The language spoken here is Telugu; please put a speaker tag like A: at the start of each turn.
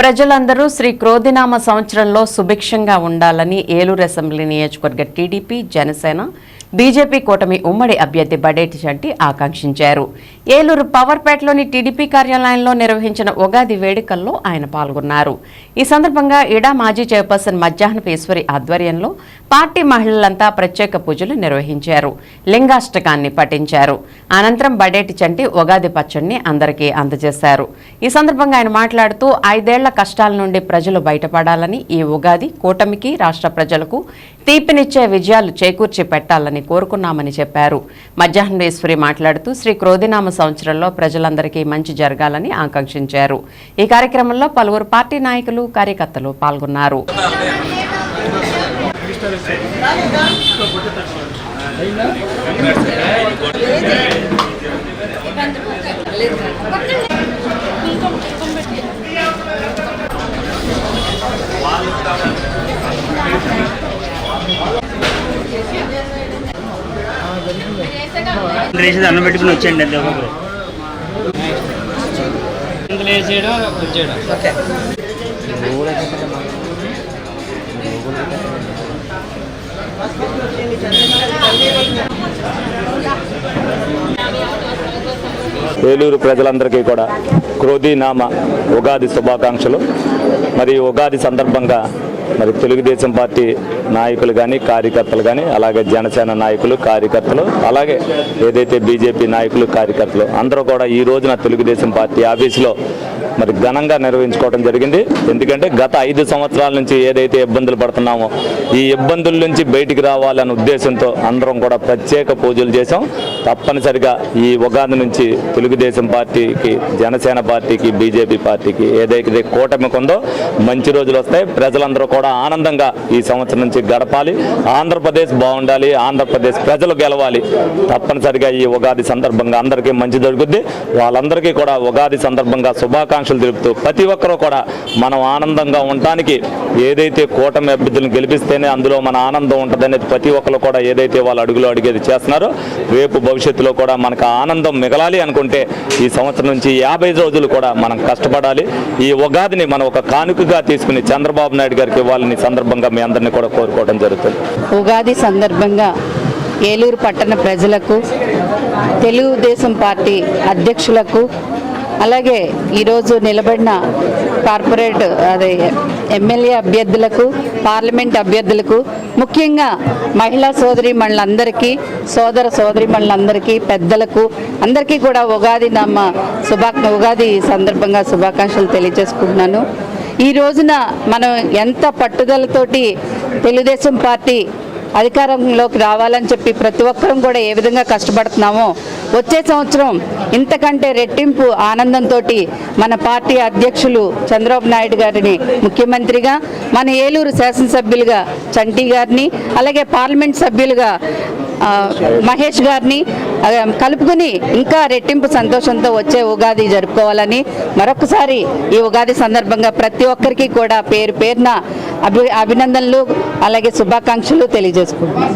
A: ప్రజలందరూ శ్రీ క్రోధినామ సంవత్సరంలో సుభిక్షంగా ఉండాలని ఏలూరు అసెంబ్లీ నియోజకవర్గ టీడీపీ జనసేన బీజేపీ కూటమి ఉమ్మడి అభ్యర్థి బడేటి చంటి ఆకాంక్షించారు. ఏలూరు పవర్పేటలోని టీడీపీ కార్యాలయంలో నిర్వహించిన ఉగాది వేడుకల్లో ఆయన పాల్గొన్నారు. ఈ సందర్భంగా ఇడా మాజీ చైర్పర్సన్ మధ్యాహ్నపు ఈశ్వరి ఆధ్వర్యంలో పార్టీ మహిళలంతా ప్రత్యేక పూజలు నిర్వహించారు. లింగాష్టకాన్ని పఠించారు. అనంతరం బడేటి చంటి ఉగాది పచ్చడిని అందరికీ అందజేశారు. ఈ సందర్భంగా ఆయన మాట్లాడుతూ ఐదేళ్ళ కష్టాల నుండి ప్రజలు బయటపడాలని ఈ ఉగాది కూటమికి రాష్ట్ర ప్రజలకు తీపినిచ్చే విజయాలు చేకూర్చి పెట్టాలని కోరుకున్నామని చెప్పారు. మధ్యాహ్నేశ్వరి మాట్లాడుతూ శ్రీ క్రోధినామ సంవత్సరంలో ప్రజలందరికీ మంచి జరగాలని ఆకాంక్షించారు. ఈ కార్యక్రమంలో పలువురు పార్టీ నాయకులు కార్యకర్తలు పాల్గొన్నారు.
B: వేసి దండం పెట్టుకుని వచ్చేయండి అంతే ఒక్కొక్కరు
C: ఇందులో వేసేయడం వచ్చేయడం.
D: ఏలూరు ప్రజలందరికీ కూడా క్రోధీనామ ఉగాది శుభాకాంక్షలు. మరి ఉగాది సందర్భంగా మరి తెలుగుదేశం పార్టీ నాయకులు కానీ కార్యకర్తలు కానీ అలాగే జనసేన నాయకులు కార్యకర్తలు అలాగే ఏదైతే బీజేపీ నాయకులు కార్యకర్తలు అందరూ కూడా ఈ రోజున తెలుగుదేశం పార్టీ ఆఫీసులో మరి ఘనంగా నిర్వహించుకోవడం జరిగింది. ఎందుకంటే గత ఐదు సంవత్సరాల నుంచి ఏదైతే ఇబ్బందులు పడుతున్నామో ఈ ఇబ్బందుల నుంచి బయటికి రావాలనే ఉద్దేశంతో అందరం కూడా ప్రత్యేక పూజలు చేశాం. తప్పనిసరిగా ఈ ఉగాది నుంచి తెలుగుదేశం పార్టీకి జనసేన పార్టీకి బీజేపీ పార్టీకి ఏదైతే కూటమికి ఉందో మంచి రోజులు వస్తాయి. ప్రజలందరూ కూడా ఆనందంగా ఈ సంవత్సరం నుంచి గడపాలి. ఆంధ్రప్రదేశ్ బాగుండాలి ఆంధ్రప్రదేశ్ ప్రజలు గెలవాలి. తప్పనిసరిగా ఈ ఉగాది సందర్భంగా అందరికీ మంచి జరుగుద్ది. వాళ్ళందరికీ కూడా ఉగాది సందర్భంగా శుభాకాంక్ష శుభాకాంక్షలు తెలుపుతూ ప్రతి ఒక్కరూ కూడా మనం ఆనందంగా ఉండటానికి ఏదైతే కూటమి అభ్యర్థులను గెలిపిస్తేనే అందులో మన ఆనందం ఉంటుందనేది ప్రతి ఒక్కరు కూడా ఏదైతే వాళ్ళు అడుగులో అడిగేది చేస్తున్నారో రేపు భవిష్యత్తులో కూడా మనకు ఆనందం మిగలాలి అనుకుంటే ఈ సంవత్సరం నుంచి యాభై రోజులు కూడా మనం కష్టపడాలి. ఈ ఉగాదిని మనం ఒక కానుకగా తీసుకుని చంద్రబాబు నాయుడు గారికి ఇవ్వాలని సందర్భంగా మీ అందరినీ కూడా కోరుకోవడం జరుగుతుంది.
E: ఉగాది సందర్భంగా ఏలూరు పట్టణ ప్రజలకు తెలుగుదేశం పార్టీ అధ్యక్షులకు అలాగే ఈరోజు నిలబడిన కార్పొరేట్ అదే ఎమ్మెల్యే అభ్యర్థులకు పార్లమెంట్ అభ్యర్థులకు ముఖ్యంగా మహిళా సోదరి మళ్ళందరికీ సోదర సోదరి మళ్ళందరికీ పెద్దలకు అందరికీ కూడా ఉగాది నమ్మ శుభా ఉగాది సందర్భంగా శుభాకాంక్షలు తెలియజేసుకుంటున్నాను. ఈ రోజున మనం ఎంత పట్టుదలతోటి తెలుగుదేశం పార్టీ అధికారంలోకి రావాలని చెప్పి ప్రతి ఒక్కరం కూడా ఏ విధంగా కష్టపడుతున్నామో వచ్చే సంవత్సరం ఇంతకంటే రెట్టింపు ఆనందంతో మన పార్టీ అధ్యక్షులు చంద్రబాబు నాయుడు గారిని ముఖ్యమంత్రిగా మన ఏలూరు శాసనసభ్యులుగా చంటి గారిని అలాగే పార్లమెంట్ సభ్యులుగా మహేష్ గారిని కలుపుకుని ఇంకా రెట్టింపు సంతోషంతో వచ్చే ఉగాది జరుపుకోవాలని మరొకసారి ఈ ఉగాది సందర్భంగా ప్రతి ఒక్కరికి కూడా పేరు పేరున అభి అభినందనలు అలాగే శుభాకాంక్షలు తెలియజేసుకుంటున్నాను.